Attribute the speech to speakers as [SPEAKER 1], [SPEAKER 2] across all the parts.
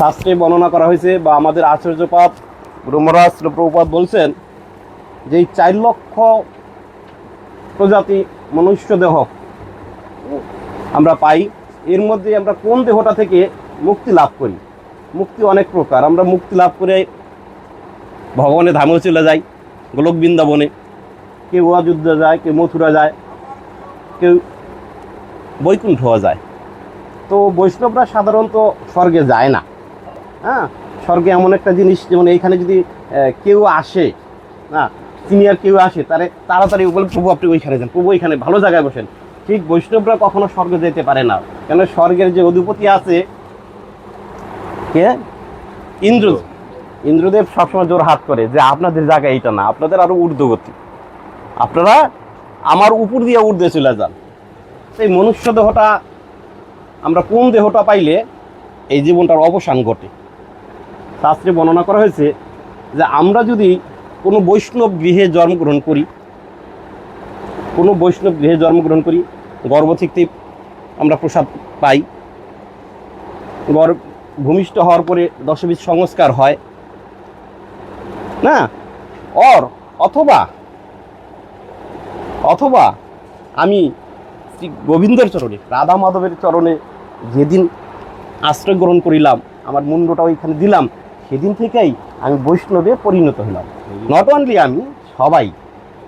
[SPEAKER 1] শাস্ত্রে বর্ণনা করা হয়েছে বা আমাদের আচার্যপাত ব্রহ্মরাজ প্রভুপাত বলছেন যে এই চার লক্ষ প্রজাতি মনুষ্য দেহ আমরা পাই, এর মধ্যে আমরা কোন দেহটা থেকে মুক্তি লাভ করি? মুক্তি অনেক প্রকার। আমরা মুক্তি লাভ করে ভগবানের ধামেও চলে যাই, গোলক বৃন্দাবনে। কেউ অযোধ্যা যায়, কেউ মথুরা যায়, কেউ বৈকুণ্ঠ যায়। তো বৈষ্ণবরা সাধারণত স্বর্গে যায় না। হ্যাঁ? স্বর্গে এমন একটা জিনিস, যেমন এইখানে যদি কেউ আসে, না সিনিয়র কেউ আসে, তারে তাড়াতাড়ি বলে, প্রভু, আপনি ওইখানে যান। প্রভু ওইখানে ভালো জায়গায় বসেন। ঠিক বৈষ্ণবরা কখনো স্বর্গে যেতে পারে না। কেন স্বর্গের যে অধিপতি আছে, কে? ইন্দ্র ইন্দ্রদেব সবসময় জোর হাত করে যে, আপনাদের জায়গা এইটা না, আপনাদের আরও ঊর্ধ্বগতি আপনারা আমার উপর দিয়ে ঊর্ধ্বে চলে যান। সেই মনুষ্য দেহটা, আমরা কোন দেহটা পাইলে এই জীবনটার অবসান ঘটে? শাস্ত্রে বর্ণনা করা হয়েছে যে আমরা যদি কোনো বৈষ্ণব গৃহে জন্মগ্রহণ করি, কোনো বৈষ্ণব গৃহে জন্মগ্রহণ করি গর্ভ থেকে আমরা প্রসাদ পাই গর্ভ ভূমিষ্ঠ হওয়ার পরে দশবিধ সংস্কার হয়, না? অর, অথবা অথবা আমি শ্রী গোবিন্দের চরণে রাধা মাধবের চরণে যেদিন আশ্রয় গ্রহণ করিলাম, আমার মুন্ডটা ওইখানে দিলাম সেদিন থেকেই আমি বৈষ্ণবে পরিণত হলাম। নট অনলি আমি, সবাই।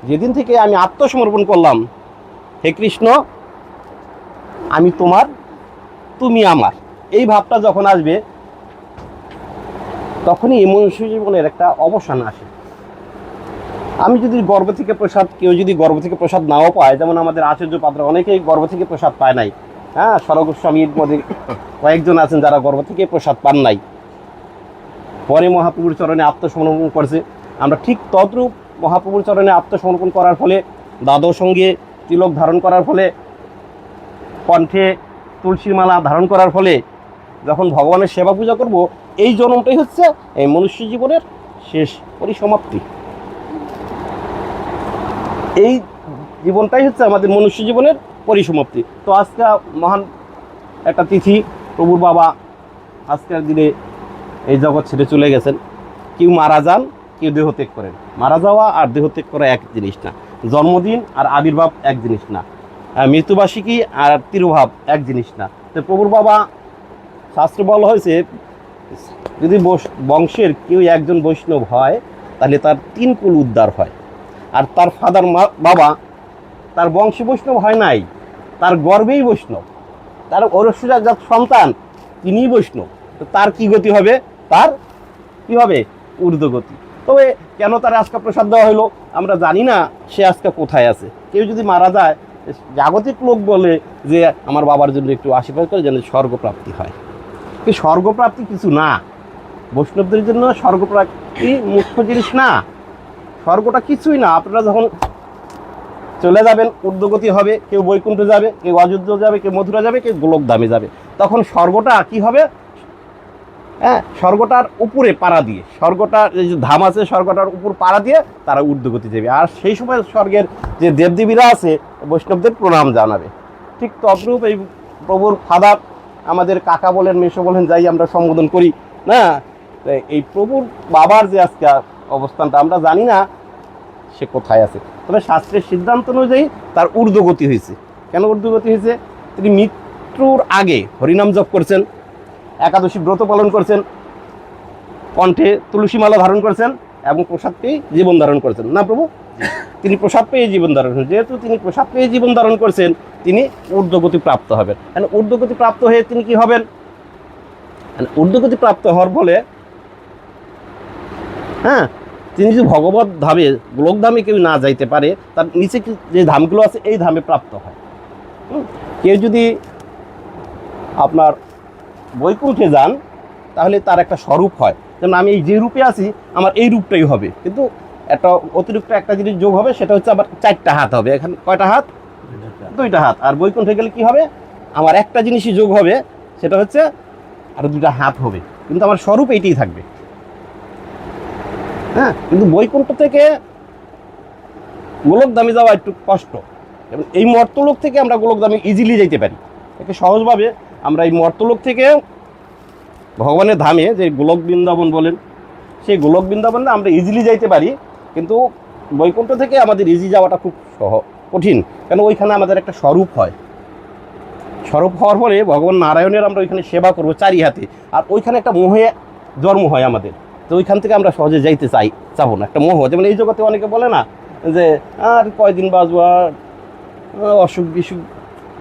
[SPEAKER 1] যেদিন থেকে আমি আত্মসমর্পণ করলাম, হে কৃষ্ণ, আমি তোমার, তুমি আমার। এই ভাবটা যখন আসবে, তখনই এই মনুষ্য জীবনের একটা অবসান আসে। আমি যদি গর্ব থেকে প্রসাদ, কেউ যদি গর্ব থেকে প্রসাদ নাও পায়, যেমন আমাদের আচার্য পাত্র অনেকেই গর্ব থেকে প্রসাদ পায় নাই। হ্যাঁ সরগোস্বামীর মধ্যে কয়েকজন আছেন যারা গর্ব থেকে প্রসাদ পান নাই। পরে মহাপ্রভুর চরণে আত্মসমর্পণ করেছে। আমরা ঠিক তদ্রূপ মহাপ্রভুর চরণে আত্মসমর্পণ করার ফলে দাদর সঙ্গে তিলক ধারণ করার ফলে, কণ্ঠে তুলসীর মালা ধারণ করার ফলে, যখন ভগবানের সেবা পূজা করব, এই জন্মটাই হচ্ছে এই মনুষ্য জীবনের শেষ পরিসমাপ্তি। এই জীবনটাই হচ্ছে আমাদের মনুষ্য জীবনের পরিসমাপ্তি। তো আজকে মহান একটা তিথি, প্রভুর বাবা আজকের দিনে এই জগৎ ছেড়ে চলে গেছেন। কেউ মারা যান কেউ দেহত্যাগ করেন। মারা যাওয়া আর দেহত্যাগ করা এক জিনিস না। জন্মদিন আর আবির্ভাব এক জিনিস না। আহ, মৃত্যুবার্ষিকী আর তিরুভাব এক জিনিস না। তো প্রভুর বাবা শাস্ত্র বলা হয়েছে যদি বংশের কেউ একজন বৈষ্ণব হয় তাহলে তার তিন কুল উদ্ধার হয়। আর তার ফাদার বাবা তার বংশী বৈষ্ণব হয় নাই। তার গর্বেই বৈষ্ণব। তার ঔরসুজা যার সন্তান তিনিই বৈষ্ণব। তো তার কি গতি হবে? তার কি হবে? ঊর্ধ্বগতি তবে কেন তার আজকে প্রসাদ দেওয়া হলো আমরা জানি না সে আজকে কোথায় আছে। কেউ যদি মারা যায়, জাগতিক লোক বলে যে আমার বাবার জন্য একটু আশীর্বাদ করে যেন স্বর্গপ্রাপ্তি হয়। কিন্তু স্বর্গপ্রাপ্তি কিছু না। বৈষ্ণবদের জন্য স্বর্গপ্রাপ্তি মুখ্য জিনিস না। স্বর্গটা কিছুই না। আপনারা যখন চলে যাবেন ঊর্ধ্বগতি হবে, কেউ বৈকুণ্ঠ যাবে, কেউ অযোধ্যা যাবে, কেউ মথুরা যাবে, কেউ গোলকধামে যাবে। তখন স্বর্গটা কি হবে? হ্যাঁ? স্বর্গটার উপরে পাড়া দিয়ে, স্বর্গটার যে ধাম আছে, স্বর্গটার উপর পাড়া দিয়ে তারা ঊর্ধ্বগতি যাবে আর সেই সময় স্বর্গের যে দেবদেবীরা আছে, বৈষ্ণবদের প্রণাম জানাবে। ঠিক তদ্রূপ এই প্রভুর ফাদার আমাদের কাকা বলেন, মেশো বলেন, যাই আমরা সম্বোধন করি, না? এই প্রভুর বাবার যে আজকে অবস্থানটা, আমরা জানি না সে কোথায় আছে। তবে শাস্ত্রের সিদ্ধান্ত অনুযায়ী তার ঊর্ধ্বগতি হয়েছে। কেন ঊর্ধ্বগতি হয়েছে? তিনি মৃত্যুর আগে হরিনাম জপ করছেন। একাদশী ব্রত পালন করছেন, কণ্ঠে তুলসী মালা ধারণ করেছেন এবং প্রসাদ পেয়ে জীবন ধারণ করেছেন। না প্রভু? তিনি প্রসাদ পেয়ে জীবন ধারণ করেছেন। যেহেতু তিনি প্রসাদ পেয়ে জীবন ধারণ করছেন, তিনি ঊর্ধ্বগতি প্রাপ্ত হবেন। And ঊর্ধ্বগতি প্রাপ্ত হয়ে তিনি কি হবেন? And ঊর্ধ্বগতি প্রাপ্ত হওয়ার ফলে হ্যাঁ তিনি যদি ভগবত ধামে গোলক ধামে কেউ না যাইতে পারে, তার নিচে যে ধামগুলো আছে, এই ধামে প্রাপ্ত হয়? কেউ যদি আপনার বৈকুণ্ঠে যান, তাহলে তার একটা স্বরূপ হয়। যেমন আমি এই যে রূপে আছি, আমার এই রূপটাই হবে। কিন্তু একটা অতিরিক্ত একটা জিনিস যোগ হবে, সেটা হচ্ছে আবার চারটা হাত হবে। এখানে কয়টা হাত? দুইটা হাত। আর বৈকুণ্ঠে গেলে কি হবে? আমার একটা জিনিসই যোগ হবে, সেটা হচ্ছে আর দুইটা হাত হবে। কিন্তু আমার স্বরূপ এইটাই থাকবে। হ্যাঁ? কিন্তু বৈকুণ্ঠ থেকে গোলকধামে যাওয়া একটু কষ্ট। এবং এই মর্তলোক থেকে আমরা গোলকধামে ইজিলি যেতে পারি। একে সহজভাবে আমরা এই মর্তলোক থেকে ভগবানের ধামে যে গোলক বৃন্দাবন বলেন, সেই গোলক বৃন্দাবনে আমরা ইজিলি যাইতে পারি, কিন্তু বৈকুণ্ঠ থেকে আমাদের ইজি যাওয়াটা খুব সহ, কঠিন, কেন ওইখানে আমাদের একটা স্বরূপ হয়। স্বরূপ হওয়ার পরে ভগবান নারায়ণের আমরা ওইখানে সেবা করব চারি হাতে আর ওইখানে একটা মোহে জন্ম হয় আমাদের, তো ওইখান থেকে আমরা সহজে যাইতে চাই চাবো না, একটা মোহ। যেমন এই জগতে অনেকে বলে না যে, আর কয়দিন বাঁচবো, আর অসুখ বিসুখ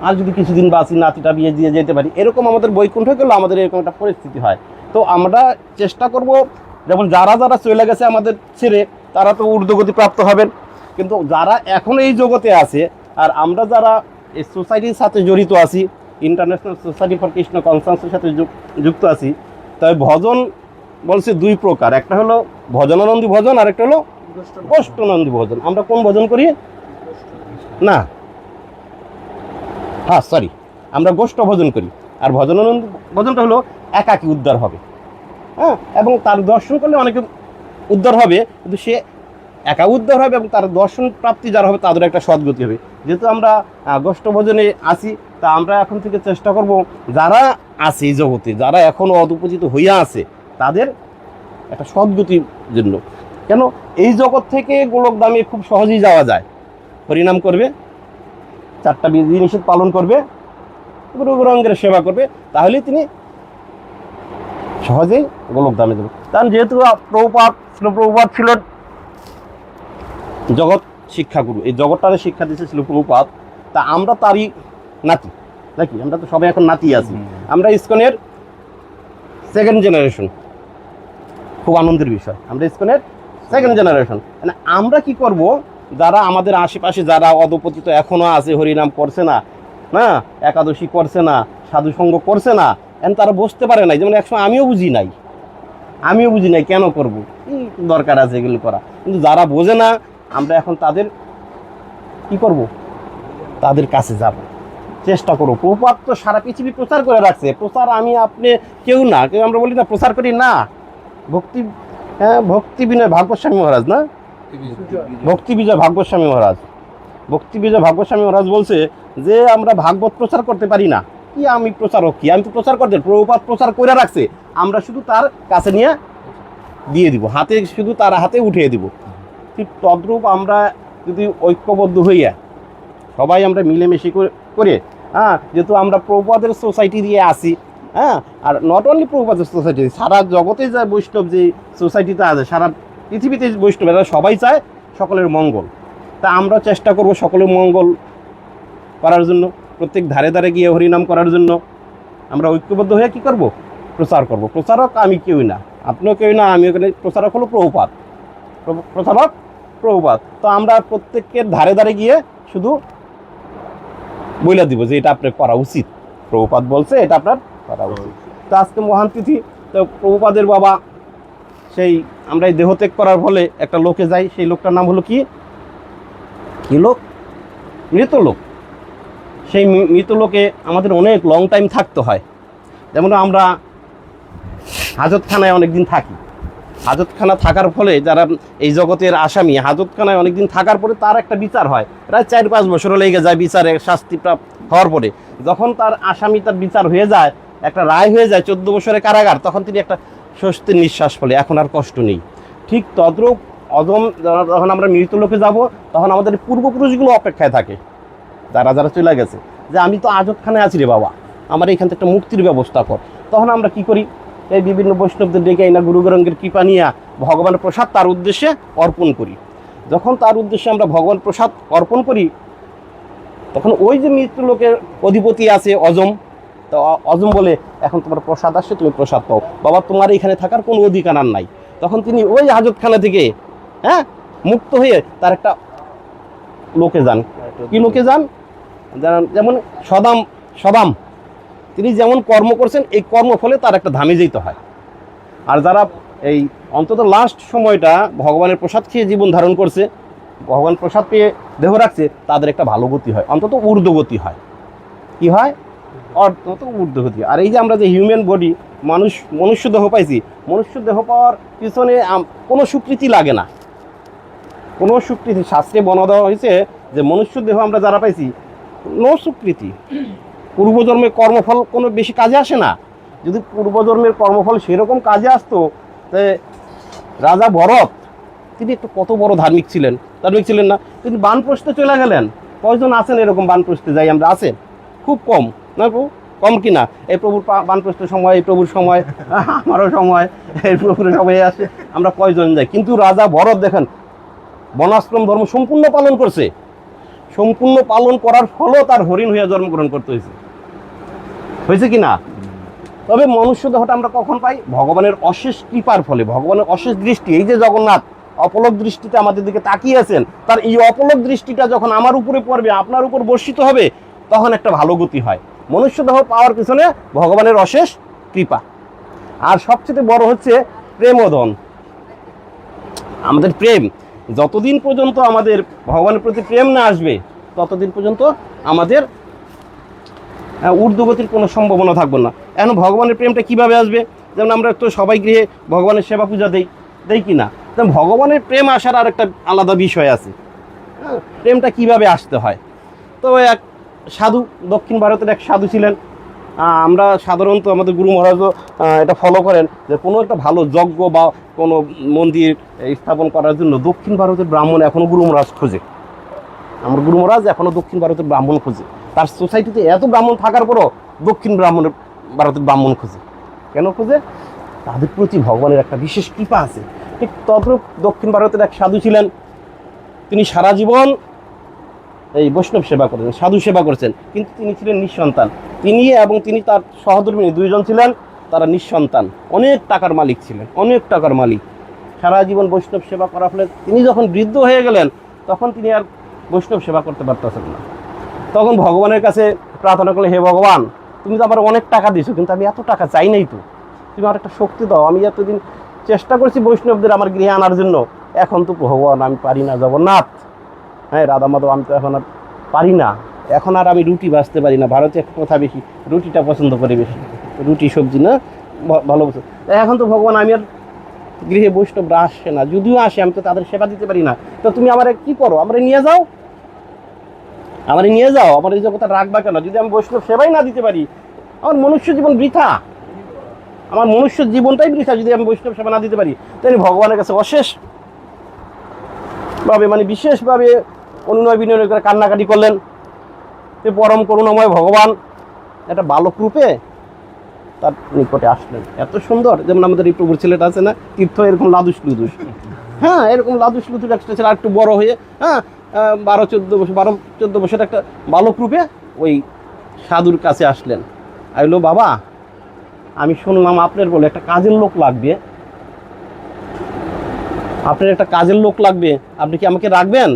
[SPEAKER 1] আর যদি কিছুদিন বাঁচি নাতিটা বিয়ে দিয়ে যেতে পারি এরকম আমাদের বৈকুণ্ঠ গেলে আমাদের এরকম একটা পরিস্থিতি হয়। তো আমরা চেষ্টা করব যেমন যারা যারা চলে গেছে আমাদের ছেড়ে তারা তো ঊর্ধ্বগতি প্রাপ্ত হবেন। কিন্তু যারা এখন এই জগতে আছে আর আমরা যারা এই সোসাইটির সাথে জড়িত আছি ইন্টারন্যাশনাল সোসাইটি ফর কৃষ্ণ কনসান্সের সাথে যুক- যুক্ত আছি তবে ভজন বলছে দুই প্রকার। একটা হলো ভজনানন্দী ভজন আর একটা হলো গোষ্ঠনন্দী ভজন। আমরা কোন ভজন করি? না। হ্যাঁ সরি আমরা গোষ্ঠ ভজন করি। আর ভজনানন্দ ভজনটা হলো একাকী উদ্ধার হবে। হ্যাঁ এবং তার দর্শন করলে অনেকে উদ্ধার হবে, কিন্তু সে একা উদ্ধার হবে এবং তার দর্শন প্রাপ্তি যারা হবে তাদের একটা সদ্গতি হবে। যেহেতু আমরা গোষ্ঠ ভজনে আছি, তা আমরা এখন থেকে চেষ্টা করব, যারা আছে এই জগতে, যারা এখনও অদুপচিত হইয়া আছে, তাদের একটা সদ্গতির জন্য। কেন? এই জগৎ থেকে গোলক দামে খুব সহজেই যাওয়া যায়। পরিণাম করবে চারটা বিধি নিষেধ পালন করবে গুরঙ্গের সেবা করবে তাহলে তিনি সহজেই গোলক দামে যাবে কারণ যেহেতু প্রভুপাত প্রভুপাত ছিল জগৎ শিক্ষাগুরু এই জগৎটারে শিক্ষা দিচ্ছে ছিল প্রভুপাত তা আমরা তারই নাতি নাকি আমরা তো সবাই এখন নাতি আছি। আমরা ইসকনের সেকেন্ড জেনারেশন খুব আনন্দের বিষয়। আমরা ইসকনের সেকেন্ড জেনারেশন মানে আমরা কি করব? যারা আমাদের আশেপাশে যারা অধপতিত এখনও আছে, হরিনাম করছে না না, একাদশী করছে না, সাধু সঙ্গ করছে না এখন তারা বসতে পারে নাই। যেমন একসময় আমিও বুঝি নাই। আমিও বুঝি নাই কেন করব? দরকার আছে এগুলো করা। কিন্তু যারা বোঝে না, আমরা এখন তাদের কি করব? তাদের কাছে যাব। চেষ্টা করো প্রপাত তো সারা পৃথিবী প্রচার করে রাখছে। প্রচার আমি আপনি কেউ না, কেউ আমরা বলি না প্রচার করি না। ভক্তি হ্যাঁ ভক্তি বিনয় ভাগবস্বামী মহারাজ, না? ভক্তি বিজয় ভাগবস্বামী মহারাজ। ভক্তি বিজয় ভাগবস্বামী মহারাজ বলছে যে, আমরা ভাগবত প্রচার করতে পারি না। কি আমি প্রচারক কি? আমি তো প্রচার করতে, প্রভুপাত প্রচার করে রাখছে। আমরা শুধু তার কাছে নিয়ে দিয়ে দিব, হাতে শুধু তার হাতে উঠিয়ে দিব। ঠিক তদ্রূপ আমরা যদি ঐক্যবদ্ধ হইয়া, সবাই আমরা মিলেমিশে করে হ্যাঁ যেহেতু আমরা প্রভুপাদের সোসাইটি দিয়ে আসি হ্যাঁ আর নট অনলি প্রভুপাদের সোসাইটি, সারা জগতে যা বৈষ্ণব যে সোসাইটিতে আছে, সারা পৃথিবীতে বৈষ্ণব সবাই চায় সকলের মঙ্গল। তা আমরা চেষ্টা করব সকলের মঙ্গল করার জন্য, প্রত্যেক ধারে ধারে গিয়ে হরিনাম করার জন্য। আমরা ঐক্যবদ্ধ হয়ে কি করব? প্রচার করব। প্রচারক আমি কেউই না। আপনিও কেউই না আমি ওখানে প্রচারক হলো প্রভুপাত প্র- প্রচারক প্রভুপাত তো আমরা প্রত্যেকের ধারে ধারে গিয়ে শুধু বইলা দিব যে এটা আপনার করা উচিত। প্রভুপাত বলছে এটা আপনার করা উচিত। তো আজকে মহান তিথি, তো প্রভুপাদের বাবা সেই আমরা এই দেহত্যাগ করার ফলে একটা লোকে যাই সেই লোকটার নাম হলো কি? কি লোক? মৃত লোক। সেই মৃত লোকে আমাদের অনেক লং টাইম থাকতে হয়। যেমন আমরা হাজতখানায় অনেকদিন থাকি। হাজতখানা থাকার ফলে যারা এই জগতের আসামি হাজতখানায় অনেকদিন থাকার পরে তার একটা বিচার হয়। প্রায় চার পাঁচ বছরও লেগে যায় বিচারে শাস্তি প্রাপ্ত হওয়ার পরে। যখন তার আসামি তার বিচার হয়ে যায় একটা রায় হয়ে যায় চোদ্দ বছরের কারাগার তখন তিনি একটা স্বস্তির নিঃশ্বাস ফলে, এখন আর কষ্ট নেই। ঠিক তদ্রূপ অজম যখন আমরা মৃত লোকে যাব, তখন আমাদের পূর্বপুরুষগুলো অপেক্ষায় থাকে। যারা যারা চলে গেছে, যে আমি তো আজতখানায় আছি রে বাবা, আমার এখান থেকে একটা মুক্তির ব্যবস্থা কর। তখন আমরা কি করি? এই বিভিন্ন বৈষ্ণবদের ডেকে না গুরু গরঙ্গের কৃপা নিয়ে ভগবানের প্রসাদ তার উদ্দেশ্যে অর্পণ করি। যখন তার উদ্দেশ্যে আমরা ভগবান প্রসাদ অর্পণ করি, তখন ওই যে মৃত্যু লোকের অধিপতি আছে অজম তো অজম বলে, এখন তোমার প্রসাদ আসছে, তুমি প্রসাদ পাও। বাবা, তোমার এখানে থাকার কোনো অধিকার আর নাই। তখন তিনি ওই হাজতখানা থেকে হ্যাঁ মুক্ত হয়ে তার একটা লোকে যান। কি লোকে যান? যেমন সদাম সদাম, তিনি যেমন কর্ম করছেন, এই কর্মফলে তার একটা ধামে যেতে হয়। আর যারা এই অন্তত লাস্ট সময়টা ভগবানের প্রসাদ খেয়ে জীবন ধারণ করছে, ভগবান প্রসাদ পেয়ে দেহ রাখছে, তাদের একটা ভালো গতি হয়। অন্তত ঊর্ধ্বগতি হয়। কি হয়? অন্তত ঊর্ধ্বগতি। আর এই যে আমরা যে হিউম্যান বডি মানুষ, মনুষ্য দেহ পাইছি, মনুষ্য দেহ পাওয়ার পিছনে কোনো স্বীকৃতি লাগে না। কোনো স্বীকৃতি শাস্ত্রে বনা দেওয়া হয়েছে যে মনুষ্য দেহ আমরা যারা পাইছি, নো স্বীকৃতি পূর্বজন্মে কর্মফল কোনো বেশি কাজে আসে না। যদি পূর্বজন্মের কর্মফল সেরকম কাজে আসতো, তে রাজা ভরত, তিনি একটু কত বড় ধার্মিক ছিলেন ধার্মিক ছিলেন না, তিনি বানপ্রস্থে চলে গেলেন। কয়জন আছেন এরকম বানপ্রস্থে যাই আমরা আছেন? খুব কম। না প্রভু? কম কি না? এই প্রভুর বানপ্রস্থের সময়, এই প্রভুর সময়, আমারও সময়, এই প্রভুর সময় আসে আমরা কয়জন যাই? কিন্তু রাজা ভরত দেখেন, বনাশ্রম ধর্ম সম্পূর্ণ পালন করছে। সম্পূর্ণ পালন করার ফলও তার হরিণ হইয়া জন্মগ্রহণ করতে হয়েছে হয়েছে কি না? তবে মনুষ্য দেহটা আমরা কখন পাই? ভগবানের অশেষ কৃপার ফলে, ভগবানের অশেষ দৃষ্টি। এই যে জগন্নাথ, অপলক দৃষ্টিতে আমাদের দিকে তাকিয়ে আছেন, তার এই অপলক দৃষ্টিটা যখন আমার উপরে পড়বে, আপনার উপর বর্ষিত হবে, তখন একটা ভালো গতি হয়। মনুষ্য দেহ পাওয়ার পিছনে ভগবানের অশেষ কৃপা। আর সবচেয়ে বড় হচ্ছে প্রেমোদন। আমাদের প্রেম যতদিন পর্যন্ত আমাদের ভগবানের প্রতি প্রেম না আসবে ততদিন পর্যন্ত আমাদের ঊর্ধ্বগতির কোনো সম্ভাবনা থাকবে না। এখন ভগবানের প্রেমটা কীভাবে আসবে? যেমন আমরা তো সবাই গৃহে ভগবানের সেবা পূজা দেই দেই কি না তেমন ভগবানের প্রেম আসার আর একটা আলাদা বিষয় আছে। হ্যাঁ, প্রেমটা কীভাবে আসতে হয়? তো এক সাধু, দক্ষিণ ভারতের এক সাধু ছিলেন। আমরা সাধারণত আমাদের গুরু মহারাজও এটা ফলো করেন যে কোনো একটা ভালো যজ্ঞ বা কোনো মন্দির স্থাপন করার জন্য দক্ষিণ ভারতের ব্রাহ্মণ এখনও গুরু মহারাজ খোঁজে। আমার গুরু মহারাজ এখনও দক্ষিণ ভারতের ব্রাহ্মণ খোঁজে। তার সোসাইটিতে এত ব্রাহ্মণ থাকার পরও দক্ষিণ ব্রাহ্মণের ভারতের ব্রাহ্মণ খোঁজে। কেন খোঁজে? তাদের প্রতি ভগবানের একটা বিশেষ কৃপা আছে। ঠিক তদ্রূপ দক্ষিণ ভারতের এক সাধু ছিলেন। তিনি সারা জীবন এই বৈষ্ণব সেবা করেছেন, সাধু সেবা করেছেন, কিন্তু তিনি ছিলেন নিঃসন্তান। তিনি এবং তিনি তার সহধর্মিনী দুইজন ছিলেন, তারা নিঃসন্তান। অনেক টাকার মালিক ছিলেন, অনেক টাকার মালিক। সারা জীবন বৈষ্ণব সেবা করার ফলে তিনি যখন বৃদ্ধ হয়ে গেলেন, তখন তিনি আর বৈষ্ণব সেবা করতে পারতেছেন না। তখন ভগবানের কাছে প্রার্থনা করলে হে ভগবান, তুমি তো আমার অনেক টাকা দিয়েছ, কিন্তু আমি এত টাকা চাই নাই তো। তুমি আমার একটা শক্তি দাও, আমি এতদিন চেষ্টা করছি বৈষ্ণবদের আমার গৃহে আনার জন্য। এখন তো ভগবান, আমি পারি না, জগন্নাথ। হ্যাঁ রাধা মাধব, আমি তো এখন আর পারি না। এখন আর আমি রুটি বাঁচতে পারি না। ভারতে কথা বেশি, রুটিটা পছন্দ করি বেশি। রুটি, সবজি, না? ভালো এখন তো ভগবান, আমি আর গৃহে বৈষ্ণবরা আসে না। যদিও আসে, আমি তো তাদের সেবা দিতে পারি না। তো তুমি আমার কি করো? আমার নিয়ে যাও। আমার নিয়ে যাও। আমার এই জগৎটা রাখবা কেন? যদি আমি বৈষ্ণব সেবাই না দিতে পারি, আমার মনুষ্য জীবন বৃথা। আমার মনুষ্য জীবনটাই বৃথা যদি আমি বৈষ্ণব সেবা না দিতে পারি। তাই ভগবানের কাছে অশেষ ভাবে মানে বিশেষভাবে অনুনয় বিনয় করে কান্নাকাটি করলেন। যে পরম করুণাময় ভগবান একটা বালক রূপে তার নিকটে আসলেন। এত সুন্দর, যেমন আমাদের এই প্রভুর ছেলেটা আছে না, তীর্থ এরকম লাদুস লুদুস। হ্যাঁ এরকম লাদুস লুদুস একটা ছেলে একটু বড় হয়ে হ্যাঁ বারো, চোদ্দ বছর, বারো, চোদ্দ বছর একটা বালক রূপে ওই সাধুর কাছে আসলেন। আইলো বাবা, আমি শুনলাম আপনার বলে একটা কাজের লোক লাগবে। আপনার একটা কাজের লোক লাগবে। আপনি কি আমাকে রাখবেন?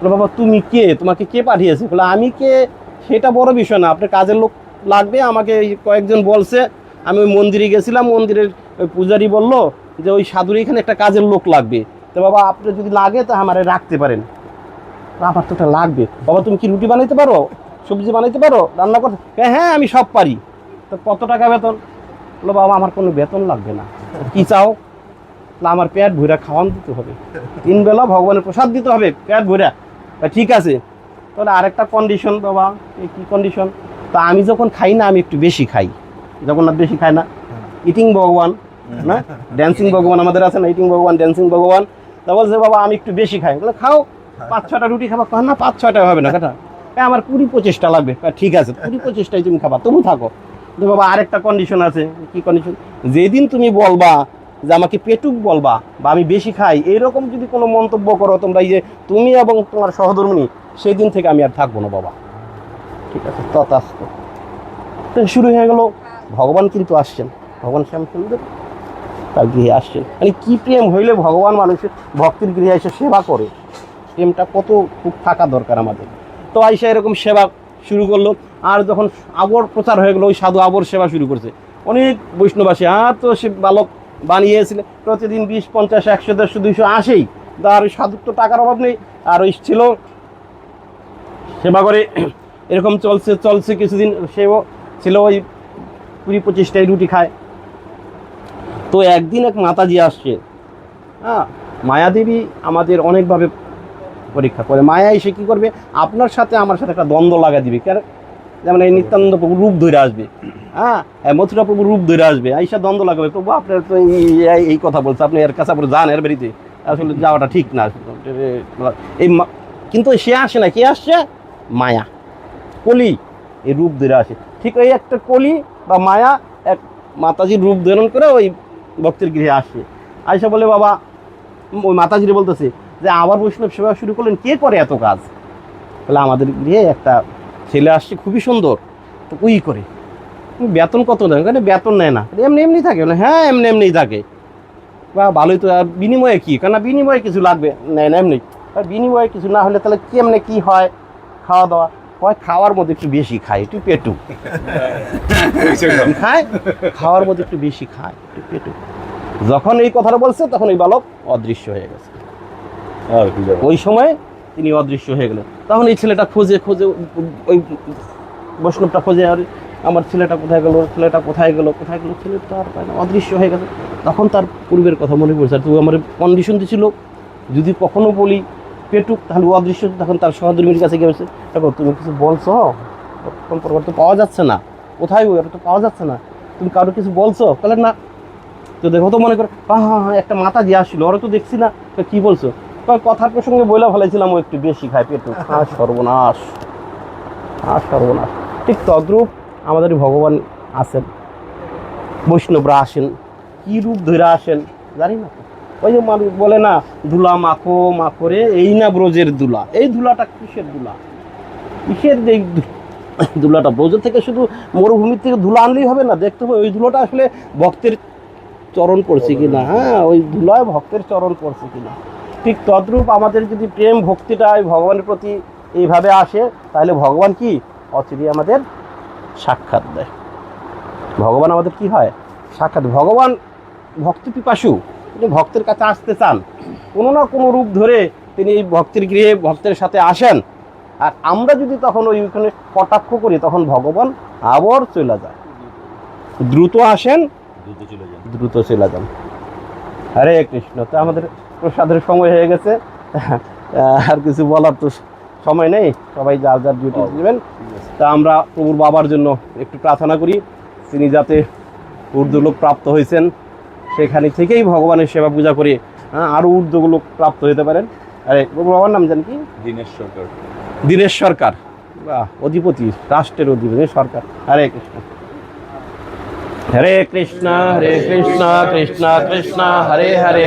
[SPEAKER 1] বলে, বাবা তুমি কে? তোমাকে কে পাঠিয়েছে? বলে আমি কে? সেটা বড় বিষয় না। আপনার কাজের লোক লাগবে আমাকে কয়েকজন বলছে। আমি ওই মন্দিরে গেছিলাম মন্দিরের পূজারি বলল যে ওই সাধুর এখানে একটা কাজের লোক লাগবে। তো বাবা আপনার যদি লাগে তা আমারে রাখতে পারেন। "না, আমার তো ওটা লাগবে। বাবা তুমি কি রুটি বানাইতে পারো? সবজি বানাইতে পারো? রান্না করতে হ্যাঁ হ্যাঁ আমি সব পারি। তো কত টাকা বেতন? বলো বাবা আমার কোনো বেতন লাগবে না। কি চাও? আমার পেট ভুইরা খাওয়ান দিতে হবে। তিন বেলা ভগবানের প্রসাদ দিতে হবে পেট ভুইরা। ঠিক আছে। তাহলে আরেকটা কন্ডিশন বাবা এই কি কন্ডিশন তা আমি যখন খাই না, আমি একটু বেশি খাই। জগন্নাথ বেশি খায় না ইটিং ভগবান, না? ড্যান্সিং ভগবান আমাদের আছে না ইটিং ভগবান ড্যান্সিং ভগবান। তা বলছে, বাবা, আমি একটু বেশি খাই। বলে, খাও, পাঁচ ছটা রুটি খাবা। না, পাঁচ ছটা হবে না হ্যাঁ আমার কুড়ি পঁচিশটা লাগবে। ঠিক আছে, কুড়ি পঁচিশটাই তুমি খাবা, তবু থাকো। বাবা, আরেকটা কন্ডিশন আছে। কি কন্ডিশন যেদিন তুমি বলবা যে আমাকে পেটুক বলবা বা আমি বেশি খাই এইরকম যদি কোনো মন্তব্য করো তোমরা, এই যে তুমি এবং তোমার সহধর্মিনী সেই দিন থেকে আমি আর থাকব না বাবা। ঠিক আছে, তথাস্ত। শুরু হয়ে গেল, ভগবান কিন্তু আসছেন। ভগবান শ্যামচন্দ্র তার গৃহে আসছেন। মানে কি প্রেম হইলে ভগবান মানুষের ভক্তির গৃহে এসে সেবা করে? প্রেমটা কত খুব থাকা দরকার আমাদের। তো আইসা এরকম সেবা শুরু করল, আর যখন আবর প্রচার হয়ে গেলো, ওই সাধু আবর সেবা শুরু করছে। অনেক বৈষ্ণবাসী, আর তো সে বালক বানিয়েছিল। প্রতিদিন বিশ, পঞ্চাশ, একশো, দেড়শো, দুইশো আসেই আর ওই সাধুর তো টাকার অভাব নেই। আর ওই ছিল সেবা করে। এরকম চলছে চলছে কিছুদিন সেও ছিল ওই কুড়ি পঁচিশটাই রুটি খায়। তো একদিন এক মাতাজি আসছে। হ্যাঁ মায়াদেবী আমাদের অনেকভাবে পরীক্ষা করে। মায়া এসে কী করবে? আপনার সাথে আমার সাথে একটা দ্বন্দ্ব লাগা দিবে। কার- যেমন এই নিত্যানন্দ প্রভু রূপ ধরে আসবে হ্যাঁ? মথুরা প্রভু রূপ ধরে আসবে, আইসা দ্বন্দ্ব লাগাবে, প্রভু, আপনার তো এই- কথা বলছে, আপনি এর কাছে যান এর বাড়িতে। আসলে যাওয়াটা ঠিক না, এই কিন্তু সে আসে না, কে আসছে? মায়া। কলি, এই রূপ ধরে আসে। ঠিক ওই একটা কলি বা মায়া, এক মাতাজির রূপ ধারণ করে ওই ভক্তের গৃহে আসে। আইসা বলে, বাবা, ওই মাতাজিরে বলতেছে যে, আবার বৈষ্ণব সেবা শুরু করলেন, কে করে এত কাজ? বলে, আমাদের গৃহে একটা ছেলে আসছে খুবই সুন্দর। তো ওই করে। বেতন কত দেন কেন বেতন নেয় না? এমনি এমনি থাকে। হ্যাঁ এমনি এমনিই থাকে। বা ভালোই তো আর বিনিময়ে কী? কেন বিনিময়ে কিছু লাগবে? নেয় না এমনি। আর বিনিময়ে কিছু না হলে তাহলে কেমনে কী হয়? খাওয়া দাওয়া হয় খাওয়ার মধ্যে একটু বেশি খায় একটু পেটু। খায় খাওয়ার মধ্যে একটু বেশি খায় একটু পেটু। যখন এই কথাটা বলছে তখন ওই বালক অদৃশ্য হয়ে গেছে। ওই সময় তিনি অদৃশ্য হয়ে গেলেন। তখন এই ছেলেটা খোঁজে খোঁজে, ওই বৈষ্ণবটা খোঁজে, আর আমার ছেলেটা কোথায় গেলো, ছেলেটা কোথায় গেল, কোথায় গেলো, ছেলে তো আর পায় না, অদৃশ্য হয়ে গেছে। তখন তার পূর্বের কথা মনে পড়ছে, আর তুই আমার কন্ডিশন ছিল, যদি কখনো বলি পেটুক, তাহলে ও অদৃশ্য, তখন তার সহধর্মীর কাছে গেছে দেখো, তুমি কিছু বলছো? তখন পরবার তো পাওয়া যাচ্ছে না। কোথায় ওই? তো পাওয়া যাচ্ছে না। তুমি কারও কিছু বলছো? তাহলে না। তো দেখো তো মনে করো হ্যাঁ হ্যাঁ হ্যাঁ একটা মাথা দিয়ে আসছিল ওরা তো দেখছি না, তো কি বলছো? কথার প্রসঙ্গে বইলা ফেলাইছিলাম ও একটু বেশি খায়, পেটু। আর সর্বনাশ। আর সর্বনাশ। ঠিক তদ্রূপ আমাদের ভগবান আছেন। বৈষ্ণবরা আসেন। কি রূপ ধরে আসেন, জানি না। ওই যে মানুষ বলে না ধুলা মাখো, মাখরে, এই না ব্রজের দুলা। এই ধুলাটা কিসের দুলা? কিসের ধু- ধুলাটা ব্রজ থেকে শুধু মরুভূমির থেকে ধুলা আনলেই হবে না? দেখতে হবে, ওই ধুলোটা আসলে ভক্তের চরণ পড়ছে কিনা? হ্যাঁ ওই ধুলায় ভক্তের চরণ পড়ছে কিনা? ঠিক তদ্রূপ আমাদের যদি প্রেম ভক্তিটা ওই ভগবানের প্রতি এইভাবে আসে তাহলে ভগবান কি? অচিরে আমাদের সাক্ষাৎ দেয়। ভগবান আমাদের কি হয়? সাক্ষাৎ। ভগবান ভক্তি পিপাসু তিনি ভক্তের কাছে আসতে চান। কোনো না কোনো রূপ ধরে তিনি এই ভক্তের গৃহে ভক্তের সাথে আসেন। আর আমরা যদি তখন ওইখানে কটাক্ষ করি তখন ভগবান আবার চলে যায়। দ্রুত আসেন
[SPEAKER 2] দ্রুত চলে যান।
[SPEAKER 1] দ্রুত চলে যান। হরে কৃষ্ণ। তো আমাদের প্রসাদের সময় হয়ে গেছে। আর কিছু বলার তো সময় নেই। সবাই যার যার ডিউটি দেবেন। তা আমরা প্রভুর বাবার জন্য একটু প্রার্থনা করি তিনি যাতে ঊর্ধ্বলোক প্রাপ্ত হয়েছেন সেখানে থেকেই ভগবানের সেবা পূজা করে আরও ঊর্ধ্বলোক প্রাপ্ত হতে পারেন। আরে প্রভুর বাবার নাম জান কি?
[SPEAKER 2] দীনেশ সরকার।
[SPEAKER 1] দীনেশ সরকার। অধিপতি রাষ্ট্রের অধিপতি সরকার। হরে কৃষ্ণ। হরে কৃষ্ণ হরে কৃষ্ণ কৃষ্ণ কৃষ্ণ হরে হরে।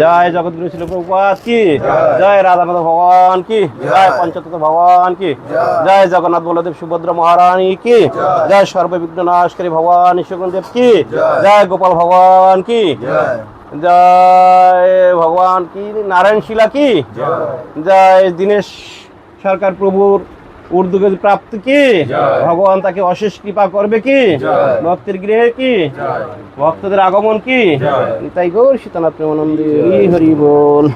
[SPEAKER 1] জয় জগৎগুরু ছিল প্রভুপাত কি? জয় রাধানাথ ভগবান কি? জয় পঞ্চতত্ব ভগবান কি? জয় জগন্নাথ বলদেব, সুভদ্রা মহারানী কি? জয় সর্ববিঘ্ন নাশকারী ভগবান ঈশ্বরদেব কি? জয় গোপাল ভগবান কি? জয় ভগবান কি? নারায়ণ শিলা কি? জয় দীনেশ সরকার প্রভুর উর্দুকে প্রাপ্ত কি? ভগবান তাকে অশেষ কৃপা করবে কি? ভক্তের গৃহে কি? ভক্তদের আগমন কি? তাই গৌর সীতানাথ প্রেমানন্দে হরি হরি বল।